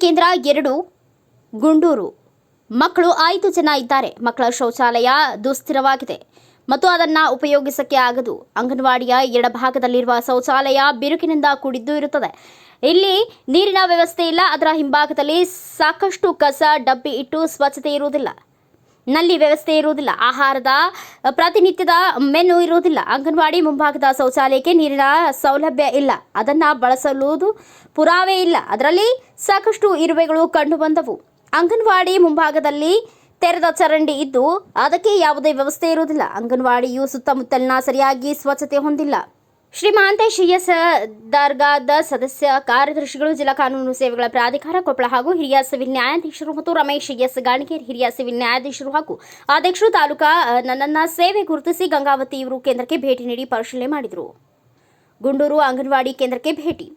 ಕೇಂದ್ರ ಎರಡು, ಗುಂಡೂರು. ಮಕ್ಕಳು ಐದು ಜನ ಇದ್ದಾರೆ. ಮಕ್ಕಳ ಶೌಚಾಲಯ ದುಸ್ಥಿರವಾಗಿದೆ. ಮತ್ತು ಅದನ್ನು ಉಪಯೋಗಿಸಕ್ಕೆ ಆಗದು. ಅಂಗನವಾಡಿಯ ಎಡಭಾಗದಲ್ಲಿರುವ ಶೌಚಾಲಯ ಬಿರುಕಿನಿಂದ ಕೂಡಿದ್ದು ಇರುತ್ತದೆ. ಇಲ್ಲಿ ನೀರಿನ ವ್ಯವಸ್ಥೆ ಇಲ್ಲ. ಅದರ ಹಿಂಭಾಗದಲ್ಲಿ ಸಾಕಷ್ಟು ಕಸ, ಡಬ್ಬಿ ಇಟ್ಟು ಸ್ವಚ್ಛತೆ ಇರುವುದಿಲ್ಲ. ನಲ್ಲಿ ವ್ಯವಸ್ಥೆ ಇರುವುದಿಲ್ಲ. ಆಹಾರದ ಪ್ರತಿನಿತ್ಯದ ಮೆನು ಇರುವುದಿಲ್ಲ. ಅಂಗನವಾಡಿ ಮುಂಭಾಗದ ಶೌಚಾಲಯಕ್ಕೆ ನೀರಿನ ಸೌಲಭ್ಯ ಇಲ್ಲ. ಅದನ್ನು ಬಳಸಲುವುದು ಪುರಾವೆ ಇಲ್ಲ. ಅದರಲ್ಲಿ ಸಾಕಷ್ಟು ಇರುವೆಗಳು ಕಂಡು ಬಂದವು ಅಂಗನವಾಡಿ ಮುಂಭಾಗದಲ್ಲಿ ತೆರೆದ ಚರಂಡಿ ಇದ್ದು, ಅದಕ್ಕೆ ಯಾವುದೇ ವ್ಯವಸ್ಥೆ ಇರುವುದಿಲ್ಲ. ಅಂಗನವಾಡಿಯು ಸುತ್ತಮುತ್ತಲಿನ ಸರಿಯಾಗಿ ಸ್ವಚ್ಛತೆ ಹೊಂದಿಲ್ಲ. ಶ್ರೀ ಮಹಾಂತೇಶ್ ದರ್ಗಾದ ಸದಸ್ಯ, ಕಾರ್ಯದರ್ಶಿಗಳು, ಜಿಲ್ಲಾ ಕಾನೂನು ಸೇವೆಗಳ ಪ್ರಾಧಿಕಾರ ಕೊಪ್ಪಳ ಹಾಗೂ ಹಿರಿಯ ಸಿವಿಲ್ ನ್ಯಾಯಾಧೀಶರು ಮತ್ತು ರಮೇಶ್ ಎಸ್ ಗಾಣಿಗೇರ್ ಹಿರಿಯ ಸಿವಿಲ್ ನ್ಯಾಯಾಧೀಶರು ಹಾಗೂ ಅಧ್ಯಕ್ಷರು ತಾಲೂಕಾ ನನ್ನನ್ನ ಸೇವೆ ಗುರುತಿಸಿ ಗಂಗಾವತಿ ಇವರು ಕೇಂದ್ರಕ್ಕೆ ಭೇಟಿ ನೀಡಿ ಪರಿಶೀಲನೆ ಮಾಡಿದರು. ಗುಂಡೂರು ಅಂಗನವಾಡಿ ಕೇಂದ್ರಕ್ಕೆ ಭೇಟಿ.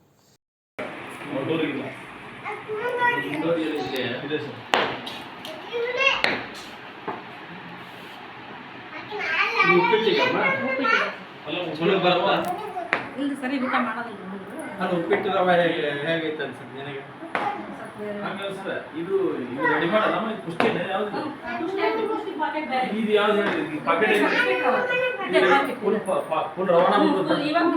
ಇದೆ ಇಲ್ಲಿ ಸರಿ ಊಟ ಮಾಡೋದಿಲ್ಲ ಅದು ಉಪ್ಪಿಟ್ಟು ರವೆ ಹೇಗೆ ಹೇಗೈತೆ ಅನ್ಸುತ್ತೆ ನಿನಗೆ? ಇದು ಇದು ರೆಡಿ ಮಾಡಲ್ಲ ಇದು ಯಾವ್ದು ಹಾಕಿ ಪುಷ್ಟಿ ಇದು? ಯಾವ್ದು ಹೇಳಿ ಈ ಪಾಕೆಟ್ ಇದೆ ಪಾಕೆಟ್. ಫುಲ್ ಫುಲ್ ರವಾನ ಬರ್ತದೆ ಇವಾಗ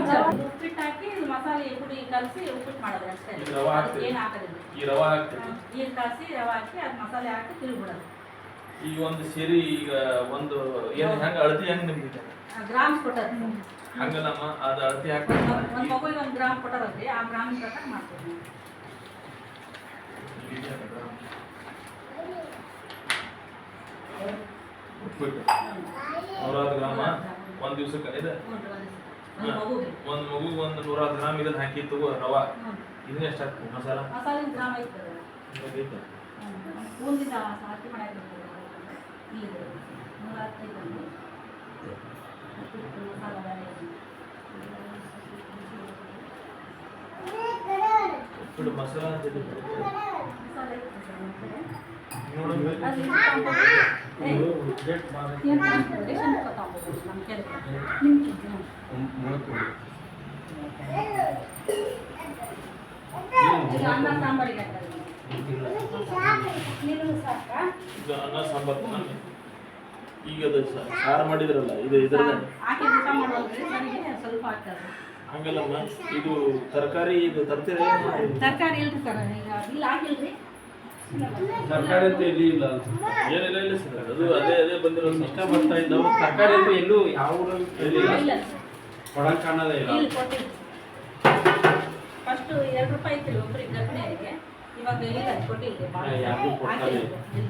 ಉಪ್ಪಿಟ್ಟು ಹಾಕಿ ಮಸಾಲೆ ಪುಡಿ ಕಲಸಿ ಉಪ್ಪಿಟ್ಟು ಮಾಡೋದು ಅಷ್ಟೇ. ರವೆ ಹಾಕ್ತೀವಿ. ಏನು ಹಾಕೋದಿಲ್ಲ. ಈ ರವೆ ಹಾಕ್ತೈತಿ ನೀರು ಕಾಸಿ ರವೆ ಹಾಕಿ ಅದು ಮಸಾಲೆ ಹಾಕಿ ತಿರುಗಿಬಿಡೋದು. ಈಗ ಒಂದು ಸೇರಿ ಈಗ ಒಂದು ಏನು ಹೆಂಗೆ ಅಳತಿ ಹೆಂಗೆ ನಿಮ್ಗೆ ಗ್ರಾಮ್ಸ್ ಕೊಟ್ಟದ್ದು. ಹಂಗಲ್ಲಮ್ಮ ಅದು ಅಳತಿ ಹಾಕಿ ಒಂದು ಮಗುವಿಗೆ ಒಂದು ಗ್ರಾಮ್ ಕೊಟ್ಟರಲ್ರಿ ಆ ಗ್ರಾಮ್ ಪ್ರಕಾರ ಮಾಡ್ತೀವಿ. ನೂರಾರು ಗ್ರಾಮ ಒಂದು ದಿವ್ಸಕ್ಕೆ ಇದೆ ಒಂದು ಮಗು ಒಂದು ನೂರಾರು ಗ್ರಾಮ್ ಇದನ್ನ ಹಾಕಿ ತಗೋ ರವಾ. ಇದನ್ನ ಎಷ್ಟು ಮಸಾಲ ಮಸಾಲ? ಮಸಾಲೆ ಗ್ರಾಮ್ ಐತದೆ ಇದೈತೆ. ಸ್ಪೂನ್ದಿಂದ ಹಾಕಿ ಮಾಡಕ್ಕೆ ಇಲ್ಲಿ ನೂರ ಹತ್ತೈದು ಒಂದು. ಉಪ್ಪಿಟ್ಟು ಮಸಾಲ ಬೇರೆ ಉಪ್ಪಿಟ್ಟು ಮಸಾಲ ಅಂತ ಇದೆ. ಮಸಾಲೆ ಇರ್ತದೆ ಸರ್ ನಮ್ಮ ಕಡೆ. ನೋಡು. ಅದು ಇದು ತಗೊಂಡ್ಬರ್ಬೋದು. ಏ, ಏನು ತಗೊಂಡ್ಬರ್ಬೋದು? ರೇಷನ್ ಬುಕ್ಕ ತಗೊಂಡ್ಬರ್ಬೋದು ನಮ್ಮ ಕಡೆ. ನಿಮ್ಗೆ ಹ್ಮ್. ಈಗ ಅನ್ನ ಸಾಂಬಾರಿಗೆ ಹಾಕೋದು. ನೀರು ಸಾಕಾ? ಇದು ಅನ್ನ ಸಾಂಬಾರ್ ತಿನ್ನಲ್ಲ. ಈಗ ಅದು ಸಾರು ಮಾಡಿದ್ರಲ್ಲ ಇದು ಮಾಡುವಾಗ್ರಿ ಸ್ವಲ್ಪ ಹಾಕ್ತಾರೆ ಹಂಗಲ್ಲಮ್ಮ ಇದು ತರಕಾರಿ ಇದು ತರ್ತೀರ ತರಕಾರಿ ಇಲ್ರಿ ಸರ್ ಇಲ್ಲ ಹಾಕಿಲ್ರಿ ಸರ್ಕಾರಿ ಅಂತ ಎಲ್ಲಿ ಇಲ್ಲ. ಏನಿಲ್ಲ ಇಲ್ಲ ಸರ್. ಅದು ಅದೇ ಅದೇ ಬಂದಿರೋ ಇಷ್ಟ ಬರ್ತಾ ಇದ್ದಾವೆ ತರಕಾರಿ ಅಂತ ಎಲ್ಲೂ ಯಾವ ಇಲ್ಲ ಒಳಗೆ ಕಾಣೋದೇ ಇಲ್ಲ. ಫಸ್ಟ್ ಎರಡು ರೂಪಾಯಿ ಇತ್ತು ಒಬ್ರಿಗೆ ಗರ್ಭಿಣಿಯರಿಗೆ ಇವಾಗ ಇಲ್ಲ ಕೊಟ್ಟಿಲ್ಲ. ಯಾರಿಗೂ ಕೊಡ್ತಾ ಇಲ್ಲ. ಇಲ್ಲ. ಇಲ್ಲಿ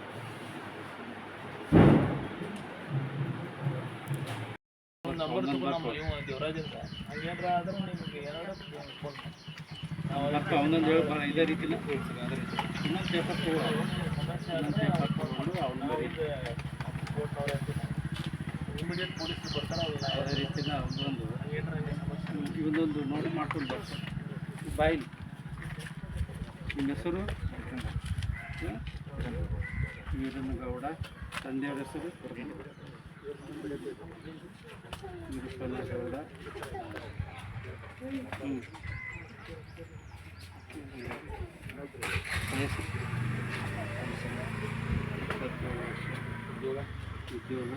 ನಂಬರ್ ತಗೊಂಡು ಇವ ದೇವರಾಜ್ ಅಂತ ಹಂಗೇನ್ರ ಆದ್ರೆ ನಿಮ್ಗೆ ಏನಾದ್ರು ಫೋನ್ ಮತ್ತೆ ಅವನೊಂದು ಹೇಳಿ ಬರ ಇದೇ ಅದೇ ರೀತಿ. ಇನ್ನೊಂದು ಪೇಪರ್ ತಗೊಂಡು ಇನ್ನೊಂದು ಪೇಪರ್ ತಗೊಂಡು ಅವ್ನು ಇಮಿಡಿಯೇಟ್ ಪೊಲೀಸ್ ಬರ್ತಾರೆ ಅವ್ರು ಅದೇ ರೀತಿನ ಒಂದೊಂದು ಇವೊಂದೊಂದು ನೋಡಿ ಮಾಡ್ಕೊಂಡು ಬರ್ತಾರೆ ಬಾಯಿಲಿ ನಿಮ್ಮ ಹೆಸರು? ಗೌಡ ತಂದೆಯವ್ರ ಹೆಸರು? ವೀರಪ್ಪನ ಗೌಡ ಹ್ಞೂ ವಯಸ್ಸು ಉದ್ಯೋಗ ಉದ್ಯೋಗ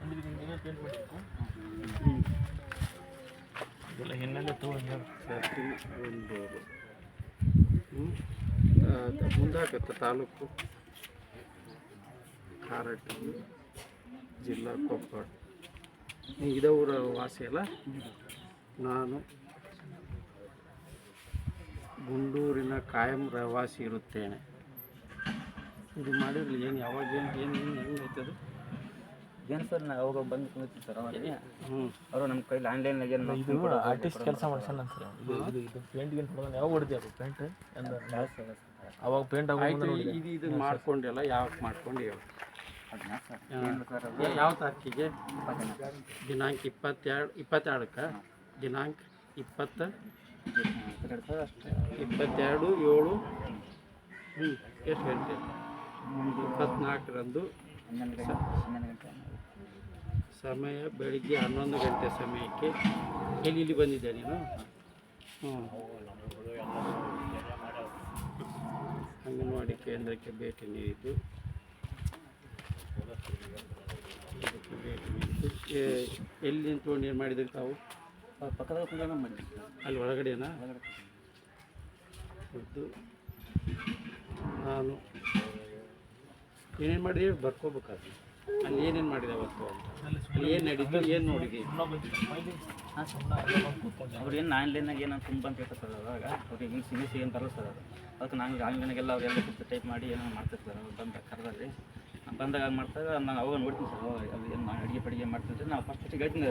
ಅಂದ್ರೆ ಇದನ್ನ ನೀವೇ ಮುಂದಾಗತ್ತೆ ತಾಲೂಕು. ಕಾರಟಗಿ ಜಿಲ್ಲಾ ಕೊಪ್ಪಳ. ನೀ ಇದೇ ಊರ ವಾಸಿ ಅಲ್ಲ? ನಾನು. ಗುಂಡೂರಿನ ಕಾಯಂ ರವಾಸಿ ಇರುತ್ತೇನೆ. ಇದು ಮಾಡಿದ್ರೆ ಏನು ಯಾವಾಗ ಏನು ಏನು ಏನು ಹೆಂಗೆ ಆಯ್ತದು ಏನು ಸರ್ ನಾವು ಅವಾಗ ಬಂದು ಕುಂದಿರ್ತೀವಿ ಸರ್ ಅವಾಗ? ಹ್ಞೂ ಅವರು ನಮ್ಮ ಕೈಲಿ ಆನ್ಲೈನ್ ಏನು ಇದು ಆರ್ಟಿಸ್ಟ್ ಕೆಲಸ ಮಾಡ್ಸೋಣ ಅಂತ. ಇದು ಇದು ಇದು ಪೇಂಟ್ ಗಿಂಟ್ ಹೊಡೆದ ಯಾವಾಗ ಹೊಡೆದಿ ಅದು ಪೇಂಟ್ ಅವಾಗ ಪೇಂಟ್ ಆಗೋ ಆಯ್ತು ಇದು ಇದು ಮಾಡ್ಕೊಂಡೆಲ್ಲ ಯಾವಾಗ ಮಾಡ್ಕೊಂಡು ಹೇಳು. ಯಾವ ತಾರೀಕಿಗೆ? ದಿನಾಂಕ ಇಪ್ಪತ್ತೆರಡು ಇಪ್ಪತ್ತೆರಡಕ್ಕೆ? ದಿನಾಂಕ ಇಪ್ಪತ್ತ ಇಪ್ಪತ್ತೆರಡು ಏಳು ಹ್ಞೂ ಎಷ್ಟು ಗಂಟೆ? ಇಪ್ಪತ್ನಾಲ್ಕರಂದು ಗಂಟೆ ಹನ್ನೊಂದು ಗಂಟೆ ಸಮಯ ಬೆಳಿಗ್ಗೆ ಹನ್ನೊಂದು ಗಂಟೆ ಸಮಯಕ್ಕೆ ಎಲ್ಲಿ ಇಲ್ಲಿ ಬಂದಿದ್ದೆ ನೀನು? ಹ್ಞೂ ಅಂಗನವಾಡಿ ಕೇಂದ್ರಕ್ಕೆ ಭೇಟಿ ನೀಡಿದ್ದು. ಭೇಟಿ ಎಲ್ಲಿ ನಿಂತ್ಕೊಂಡು ಏನು ಮಾಡಿದ್ರಿ ತಾವು? ಪಕ್ಕದ ಅಲ್ಲಿ ಒಳಗಡೆನಾ? ಒಳಗಡೆ ಇದ್ದು ನಾನು ಏನೇನು ಮಾಡಿ ಬರ್ಕೋಬೇಕಾದ್ರೆ. ಅಲ್ಲಿ ಏನೇನು ಮಾಡಿದೆ ಅವತ್ತು ಏನು ನಡೀತು, ಏನು ನೋಡಿದೆ? ಹಾಂ? ಅವ್ರು ಏನು ಆನ್ಲೈನಾಗ ಏನೋ ತುಂಬ ಅಂತ ಹೇಳ್ತಾರೆ ಸರ್ ಅವಾಗ? ಅವ್ರಿಗೆ ಇಂಗ್ಲೀಷ್ ಇಂಗ್ಲೀಷ್ ಏನು ಬರಲ್ಲ ಸರ್ ಅದು. ಅದಕ್ಕೆ ನಾನು ಆನ್ಲೈನಾಗೆಲ್ಲ ಅವರೆಲ್ಲ ಎಲ್ಲ ಟೈಪ್ ಮಾಡಿ ಏನೋ ಮಾಡ್ತಿರ್ತಾರೆ. ಅವ್ರು ಬಂದಾಗ ಕರೆದಲ್ಲಿ. ಬಂದಾಗ ಅದು ಮಾಡ್ತಾರೆ ನಾನು ಅವಾಗ ನೋಡ್ತೀನಿ ಸರ್ ಅದು ಏನು ಅಡುಗೆ ಪಡಿಗೆ ಮಾಡ್ತಿದ್ರೆ ನಾವು ಫಸ್ಟ್ ಫಸ್ಟಿಗೆ ಹೇಳ್ತೀನಿ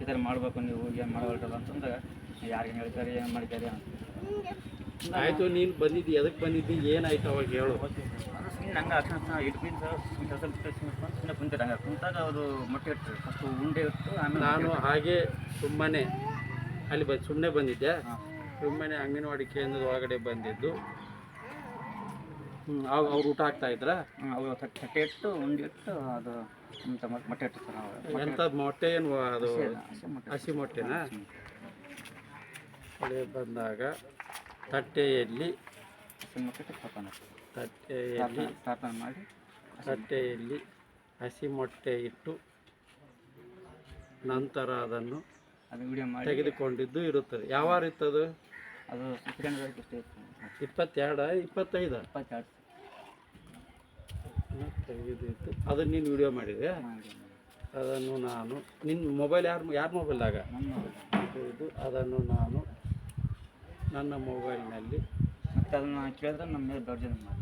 ಈ ಥರ ಮಾಡಬೇಕು ನೀವು, ಏನು ಮಾಡಬೇಕಲ್ಲ ಅಂತಂದಾಗ ಯಾರಿಗೆ ಹೇಳ್ತಾರೆ, ಏನು ಮಾಡಿದ್ದಾರೆ ಅಂತ. ಆಯಿತು, ನೀನು ಬಂದಿದ್ದಿ ಎದಕ್ಕೆ ಬಂದಿದ್ದಿ, ಏನಾಯ್ತು ಅವಾಗ ಹೇಳು. ಅದು ನಂಗೆ ಅಕ್ಷಣ ಸರ್ ಸುಮ್ಮನೆ ಸ್ವಲ್ಪ ಸುಮ್ಮನೆ ಕುಂತಾರೆ ಹಂಗೆ ಕುಂತಾಗ ಅವರು ಮೊಟ್ಟೆ ಇಟ್ಟು ಫಸ್ಟು ಉಂಡೆ ಇಟ್ಟು ಆಮೇಲೆ ನಾನು ಹಾಗೆ ಸುಮ್ಮನೆ ಅಲ್ಲಿ ಬಂದು ಸುಮ್ಮನೆ ಬಂದಿದ್ದೆ. ಸುಮ್ಮನೆ ಅಂಗನವಾಡಿ ಕೇಂದ್ರದ ಒಳಗಡೆ ಬಂದಿದ್ದು. ಹ್ಞೂ ಅವ್ ಅವ್ರು ಊಟ ಹಾಕ್ತಾ ಇದ್ರಾ? ಅವರು ತಟ್ಟೆ ಇಟ್ಟು ಉಂಡೆ ಇಟ್ಟು ಅದು ಮೊಟ್ಟೆ ಇಟ್ಟು ಸರ್ ನಾವು ಎಂಥ ಮೊಟ್ಟೆ ಏನು ಅದು ಹಸಿ ಮೊಟ್ಟೆನಾ? ಬಂದಾಗ ತಟ್ಟೆಯಲ್ಲಿ ಮೊಟ್ಟೆ ತಪ್ಪನ ತಟ್ಟೆಯಲ್ಲಿ ಸ್ಥಾಪನೆ ಮಾಡಿ ತಟ್ಟೆಯಲ್ಲಿ ಹಸಿ ಮೊಟ್ಟೆ ಇಟ್ಟು ನಂತರ ಅದನ್ನು ಅದು ವಿಡಿಯೋ ಮಾಡಿ. ತೆಗೆದುಕೊಂಡಿದ್ದು ಇರುತ್ತದೆ. ಯಾವ ರೀತಿ ಅದು ಅದು ಇಪ್ಪತ್ತೆರಡ ಇಪ್ಪತ್ತೈದು? ಇಪ್ಪತ್ತೆರಡು. ತೆಗೆದಿತ್ತು ಅದನ್ನು ನೀನು ವಿಡಿಯೋ ಮಾಡಿದೆ. ಅದನ್ನು ನಾನು ನಿನ್ನ ಮೊಬೈಲ್ ಯಾರು ಯಾರ ಮೊಬೈಲ್ದಾಗ ಇದು ಅದನ್ನು ನಾನು ನನ್ನ ಮೊಬೈಲ್ನಲ್ಲಿ ಮತ್ತೆ ಅದನ್ನ ಕೇಳಿದ್ರೆ ನಮ್ಮ ಮೇಲೆ ದೌರ್ಜನ್ಯ ಮಾಡಿ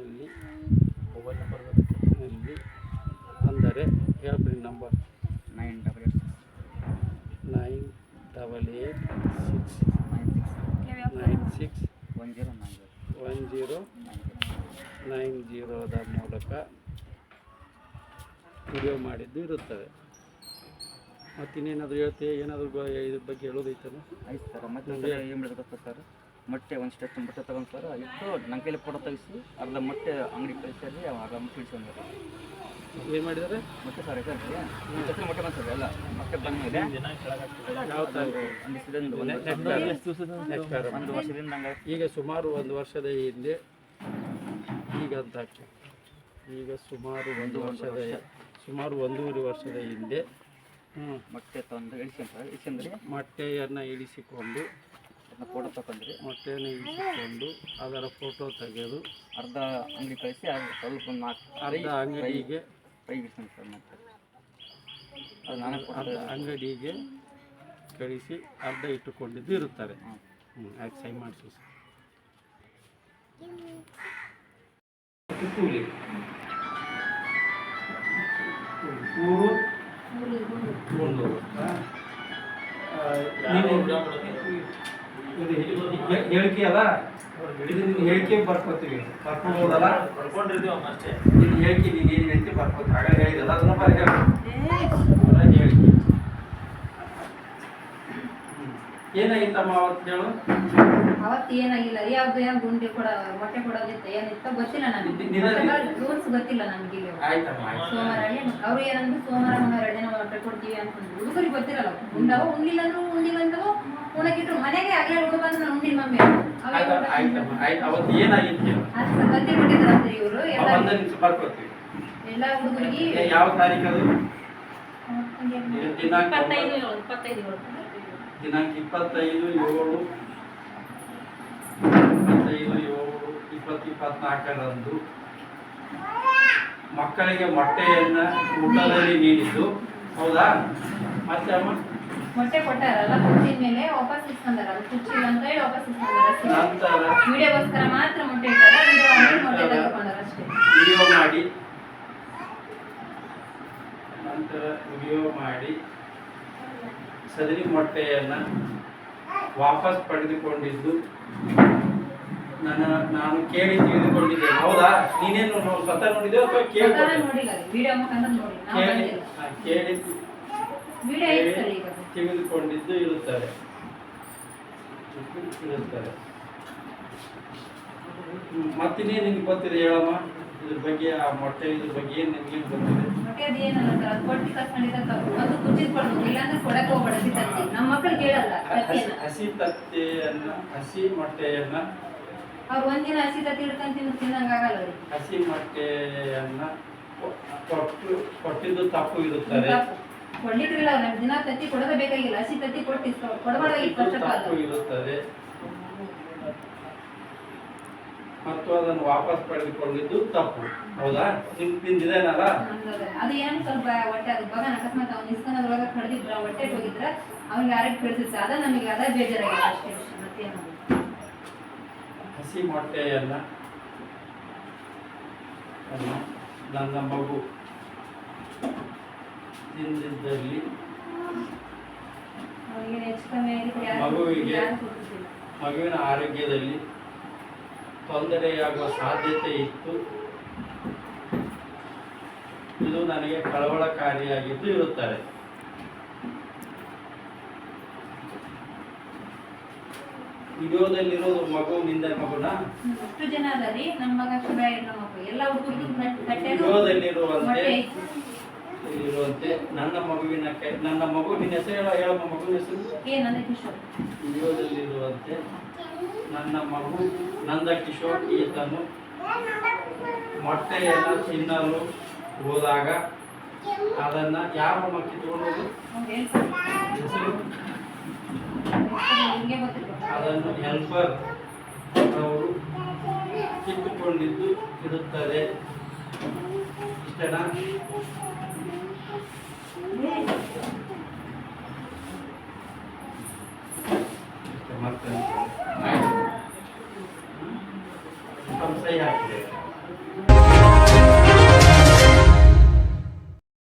ಇಲ್ಲಿ. ಮೊಬೈಲ್ ನಂಬರ್ನಲ್ಲಿ ಅಂದರೆ ಹೇಳ್ಬಿಡಿ number nine double eight nine double eight six nine six nine six one zero nine one zero nine zero nine ಜೀರೋದ ಮೂಲಕ ವಿಡಿಯೋ ಮಾಡಿದ್ದು ಇರುತ್ತದೆ. ಮತ್ತು ಇನ್ನೇನಾದರೂ ಹೇಳ್ತೀಯ ಏನಾದರೂ ಬ- ಇದ್ರ ಬಗ್ಗೆ ಹೇಳೋದೈತಲ್ಲ? ಆಯ್ತು ಸರ್ ಮತ್ತೆ ಏನು ಮಾಡಬೇಕು ಸರ್? ಮೊಟ್ಟೆ ಒಂದು ಸ್ಟೆಪ್ ಮೊಟ್ಟೆ ತಗೊಂಡು ಸರ್ ಇಟ್ಟು ನನ್ನ ಕೈಲಿ ಫೋಟೋ ತೆಗಿಸಿ ಅರ್ಧ ಮೊಟ್ಟೆ ಅಂಗಡಿ ಕಳಿಸಿ ಅರ್ಧ ಮೊಟ್ಟೆ ಇಡ್ಸ್ಕೊಂಡ್ರು ಏನು ಮಾಡಿದ್ದಾರೆ ಮೊಟ್ಟೆ ಸರ್ ಹೆಸರು ಮೊಟ್ಟೆ ಸರ್ ಎಲ್ಲ. ಮೊಟ್ಟೆ ಬಂದಮೇಲೆ ಒಂದು ವರ್ಷದಿಂದ ಈಗ ಸುಮಾರು ಒಂದು ವರ್ಷದ ಹಿಂದೆ ಈಗ ಅಂತ ಈಗ ಸುಮಾರು ಒಂದು ವರ್ಷದ ಸುಮಾರು ಒಂದೂವರೆ ವರ್ಷದ ಹಿಂದೆ ಮೊಟ್ಟೆ ತಂದು ಇಳಿಸ್ಕೊಂತಾರೆ ಇಳಿಸ್ಕೊಂಡ್ರೆ? ಮೊಟ್ಟೆಯನ್ನು ಇಳಿಸಿಕೊಂಡು ಅದನ್ನು ಫೋಟೋ ತಗೊಂಡ್ರಿ. ಮೊಟ್ಟೆಯನ್ನು ಇಳಿಸಿಕೊಂಡು ಅದರ ಫೋಟೋ ತೆಗೆದು ಅರ್ಧ ಅಂಗಡಿ ಕಳಿಸಿ ಅದು ಸ್ವಲ್ಪ ನಾಲ್ಕು ಅರ್ಧ ಅಂಗಡಿಗೆ ಕೈ ಸರ್ ಮತ್ತೆ. ಅದು ನಾನೇ ಅರ್ಧ ಅಂಗಡಿಗೆ ಕಳಿಸಿ ಅರ್ಧ ಇಟ್ಟುಕೊಂಡಿದ್ದು ಇರುತ್ತಾರೆ. ಹ್ಞೂ ಆಯ್ತು ಸೈ ಮಾಡಿಸಿ ಸರ್. ಕೂಲಿ ಹೇ- ಹೇಳಿಕೆ. ಅಲ್ಲ? ಹೇಳಿಕೆ ಬರ್ಕೋತೀವಿ. ಅಷ್ಟೇ. ನಿನ್ನ ಹೇಳಿಕೆ ನೀನು ಏನು ಹೇಳ್ತಿ ಬರ್ಕೋತೀವಿ. ಆಗ ಹೇಳಿದಲ್ಲ ಅದನ್ನ ಬರ ಹೇಳು ಅದ ಹೇಳಿಕೆ. ಏನಾಗಿತ್ತಮ್ಮ ಅವತ್ತು ಹೇಳು? ಅವತ್ತು ಏನಾಗಿಲ್ಲ ಯಾವ್ದು ಯಾವ ಗುಂಡಿ ಕೊಡ ಮೊಟ್ಟೆ ಕೊಡೋದಿತ್ತು ಏನಿತ್ತು ಗೊತ್ತಿಲ್ಲ ನನಗೆ. ರೂಲ್ಸ್ ಗೊತ್ತಿಲ್ಲ ನಮ್ಗೆ ಇಲ್ಲಿ ಸೋಮವಾರ ಅವ್ರು ಏನಂದ್ರು ಸೋಮವಾರ ಮಂಗಳವಾರ ಎರಡು ದಿನ ಮೊಟ್ಟೆ ಕೊಡ್ತೀವಿ ಅಂತಂದ್ರು ಹುಡುಗರಿಗೆ ಗೊತ್ತಿರಲ್ಲ ಉಂಡವ ಉಂಡಿಲ್ಲ ಅಂದ್ರು ಉಂಡಿ ಬಂದವು ಉಣಕಿಟ್ರು ಮನೆಗೆ ಆಗ್ಲೇ ಹುಡುಗ ಬಂದು ನಾನು ಉಂಡಿ. ಮಮ್ಮಿ ಅದು ಇವರು. ಎಲ್ಲ ಹುಡುಗರಿಗೆ ಯಾವ ತಾರೀಕು ಅದು? ದಿನಾಂಕ ಇಪ್ಪತ್ತೈದು ಏಳು, ಇಪ್ಪತ್ತೈದು ಏಳು. ಇಪ್ಪತ್ತು ಇಪ್ಪತ್ನಾಲ್ಕರಂದು ಮಕ್ಕಳಿಗೆ ಮೊಟ್ಟೆಯನ್ನು ಊಟದಲ್ಲಿ ನೀಡಿದ್ದು. ಹೌದಾ? ಮತ್ತೆ ಅಮ್ಮ? ಮೊಟ್ಟೆ ಕೊಟ್ಟಾರಲ್ಲ ಮೇಲೆ ವಾಪಸ್ ಇಸ್ಕೊಂಡಾರ ಅದು ಕುಚ್ಚಿಲ್ಲ ಅಂತ ಹೇಳಿ ವಾಪಸ್ ಇಸ್ಕೊಂಡಾರ ವಿಡಿಯೋಗೋಸ್ಕರ ಮಾತ್ರ ಮೊಟ್ಟೆ ಇಟ್ಟಾರ ವಿಡಿಯೋ ಮೊಟ್ಟೆ ತೆಗೆದುಕೊಂಡಾರ ಅಷ್ಟೇ. ವಿಡಿಯೋ ಮಾಡಿ. ನಂತರ ವಿಡಿಯೋ ಮಾಡಿ. ಸದರಿ ಮೊಟ್ಟೆಯನ್ನು ವಾಪಸ್ ಪಡೆದುಕೊಂಡಿದ್ದು. ನನ್ನ ನಾನು ಕೇಳಿ ತಿಳಿದುಕೊಂಡಿದ್ದೆ. ಹೌದಾ? ನೀನೇನು ಸ್ವತಃ ನೋಡಿದ್ಯೋ ಅಥವಾ ಕೇಳಿ ಕೇಳಿ ತಿಳಿದುಕೊಂಡಿದ್ದು ಇರುತ್ತಾರೆ. ಇರುತ್ತಾರೆ. ಮತ್ತಿನ್ನೇ ನಿನ್ಗೆ ಗೊತ್ತಿದೆ ಹೇಳಮ್ಮ? ಇದ್ರ ಬಗ್ಗೆ ಆ ಮೊಟ್ಟೆ ಇದ್ರ ಬಗ್ಗೆ ಏನು ನಿನ್ಗೆ ಗೊತ್ತಿದೆ? ಹಸಿ ತತ್ತೆಯನ್ನ ಹಸಿ ಮೊಟ್ಟೆಯನ್ನ ಅವ್ರು ಒಂದಿನ ಹಸಿ ತತ್ತಿ ಹಿಡ್ಕೊಂಡು ತಿನ್ನು ತಿನ್ನಂಗಾಗಲ್ಲ ಅವ್ರಿಗೆ. ಹಸಿ ಮೊಟ್ಟೆಯನ್ನ ಕೊಟ್ಟು ಕೊಟ್ಟಿದ್ದು ತಪ್ಪು ಇರುತ್ತದೆ ತಪ್ಪು. ಕೊಡ್ಲಿಕ್ಕಿಲ್ಲ ಅವ್ರು ನಮ್ಗೆ ದಿನ ತತ್ತಿ ಕೊಡೋದೇ ಬೇಕಾಗಿಲ್ಲ. ಹಸಿ ತತ್ತಿ ಕೊಟ್ಟು ಕೊಡಬಾರ್ದಾಗಿತ್ತು ಫಸ್ಟ್ ಆಫ್ ಆಲ್ ತಪ್ಪು ಇರುತ್ತದೆ ಮತ್ತು ಅದನ್ನು ವಾಪಸ್ ಪಡೆದುಕೊಂಡಿದ್ದು ತಪ್ಪು. ಹೌದಾ? ನಿಮ್ ನಿಂದಿದೇನಲ್ಲ ಅದು ಏನು ಸ್ವಲ್ಪ ಹೊಟ್ಟೆ ಅದು ಬಗ ಅಕಸ್ಮಾತ್ ಅವ್ನು ಇಸ್ಕೊಳೋದ್ರೊಳಗೆ ಕಡ್ದಿದ್ರ ಹೊಟ್ಟೆ ಹೋಗಿದ್ರ ಅವ್ನಿಗೆ ಆರೋಗ್ಯ ಕಳಿಸಿದ್ರು ಅದ ನಮಗೆ ಅದ ಬೇಜಾರಾಗಿದೆ ಅಷ್ಟೇ. ಮತ್ತೇನು? ಹಸಿ ಮೊಟ್ಟೆಯನ್ನ ನನ್ನ ಮಗು ತಿಂದಿದ್ದಲ್ಲಿ ಮಗುವಿಗೆ- ಮಗುವಿನ ಆರೋಗ್ಯದಲ್ಲಿ ತೊಂದರೆಯಾಗುವ ಸಾಧ್ಯತೆ ಇತ್ತು. ಇದು ನನಗೆ ಕಳವಳಕಾರಿಯಾಗಿದ್ದು ಇರುತ್ತದೆ. ವಿಡಿಯೋದಲ್ಲಿರೋದು ಮಗು ನಿಂದ ಮಗುನ? ಎಷ್ಟು ಜನ ಅದ ರೀ ಮಗ ಶುಭ ಇರೋ ಮಗು ಎಲ್ಲ ವಿಡಿಯೋದಲ್ಲಿರುವಂತೆ ಇರುವಂತೆ ನನ್ನ ಮಗುವಿನ ಕೈ ನನ್ನ ಮಗುವಿನ ಹೆಸರು ಹೇಳ ಹೇಳಮ್ಮ ಮಗುವಿನ ಹೆಸರು. ವಿಡಿಯೋದಲ್ಲಿರುವಂತೆ ನನ್ನ ಮಗು ನಂದ ಕಿಶೋರ್ ಈತನು ಮೊಟ್ಟೆಯನ್ನು ತಿನ್ನಲು ಹೋದಾಗ ಅದನ್ನ ಯಾವ ಮಕ್ಕಿ ತಗೊಂಡು ಹೆಸರು? ಅದನ್ನು ಹೆಲ್ಪರ್ ಅವರು ಕಿತ್ತುಕೊಂಡಿದ್ದು ಇರುತ್ತದೆ. ಇಷ್ಟನಾ? ಸಂಶಯ